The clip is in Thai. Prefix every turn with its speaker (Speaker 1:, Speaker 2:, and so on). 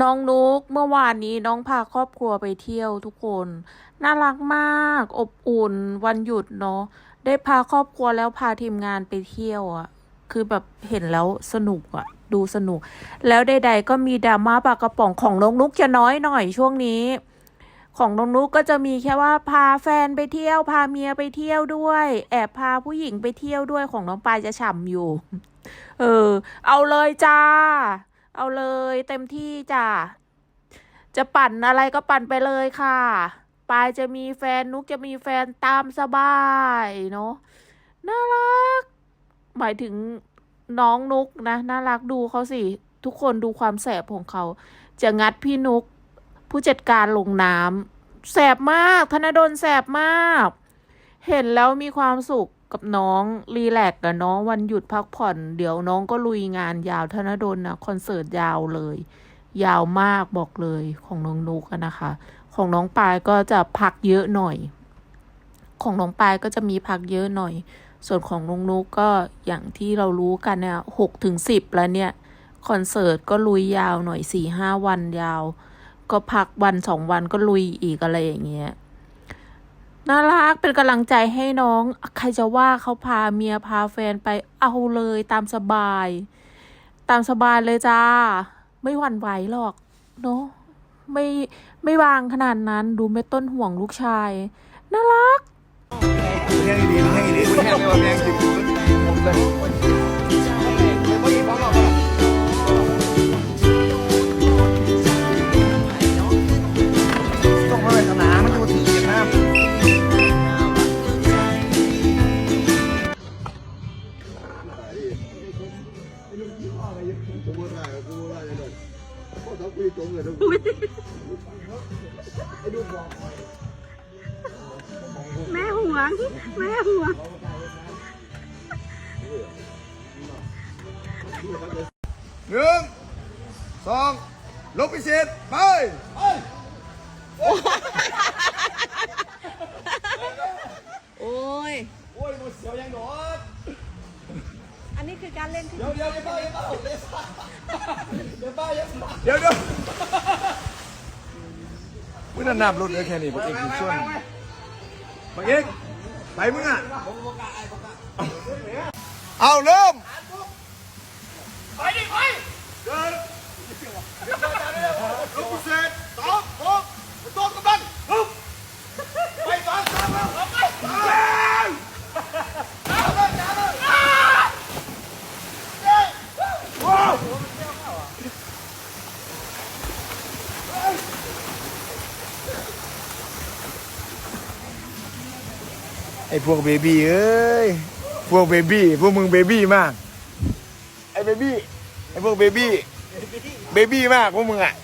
Speaker 1: น้องนุกเมื่อวานนี้น้องพาครอบครัวไปเที่ยวทุกคน น่ารักมาก อบอุ่น วันหยุดเนาะได้พาครอบครัวแล้วพาทีมงานไปเที่ยวอะ่ะ คือแบบเห็นแล้วสนุกอะ่ะ ดูสนุก แล้วใด ๆ ก็มีดราม่าปากกระป๋องของน้องนุกจะน้อยหน่อยช่วงนี้ ของน้องนุกก็จะมีแค่ว่าพาแฟนไปเที่ยว พาเมียไปเที่ยวด้วย แอบพาผู้หญิงไปเที่ยวด้วยของน้องปายจะฉ่ำอยู่ เออ เอาเลยจ้า เอาเลยเต็มที่จ้ะ จะปั่นอะไรก็ปั่นไปเลยค่ะ ปายจะมีแฟนนุกจะมีแฟนตามสบายเนาะ น่ารัก หมายถึงน้องนุกนะ น่ารักดูเขาสิ ทุกคนดูความแสบของเขา จะงัดพี่นุก ผู้จัดการลงน้ำแสบมาก ธนดลแสบมาก เห็นแล้วมีความสุข กับน้องรีแลกซ์กับน้องวันหยุดพักผ่อน เดี๋ยวน้องก็ลุยงานยาวธนดลนะคอนเสิร์ตยาวเลย ยาวมากบอกเลยของน้องนุกนะคะ ของน้องปายก็จะพักเยอะหน่อย ของน้องปายก็จะมีพักเยอะหน่อย ส่วนของน้องนุกก็อย่างที่เรารู้กันเนี่ยหกถึงสิบแล้วเนี่ยคอนเสิร์ตก็ลุยยาวหน่อยสี่ห้าวันยาว ก็พักวันสองวันก็ลุยอีกอะไรอย่างเงี้ย น่ารักเป็นกำลังใจให้น้อง ใครจะว่าเขาพาเมียพาแฟนไปเอาเลยตามสบาย ตามสบายเลยจ้า ไม่หวั่นไหวหรอก เนาะไม่ไม่วางขนาดนั้นดูไม่ต้นห่วงลูกชาย น่ารัก
Speaker 2: แห้งดีแห้งดีแห้งไม่ว่าแห้งจ
Speaker 3: แม่หวงแม่หวง
Speaker 2: หนึ่งสองลบพิเศษไป
Speaker 3: โอ้ย
Speaker 2: โอ้ยมันเสียวยังหนอ
Speaker 3: อันนี้คือการเล่นที่
Speaker 2: เดี๋ยวเดี๋ยวเดี๋ยวเดี๋ยวเดี๋ยวเดี๋ยวเดี๋ยวมึงน่ะนับรถเลยแค่นี้พวกเองคือช่วยพวกเองไปมึงอะเอาเริ่มไปดิไปเดินลูกพิเศษสองหกตัวกำลังฮึบไปสองสามแล้วไปสามว้าว ไอ้พวกเบบี้เอ้ย พวกเบบี้ พวกมึงเบบี้มาก ไอ้เบบี้ ไอ้พวกเบบี้ เบบี้มากพวกมึงอะ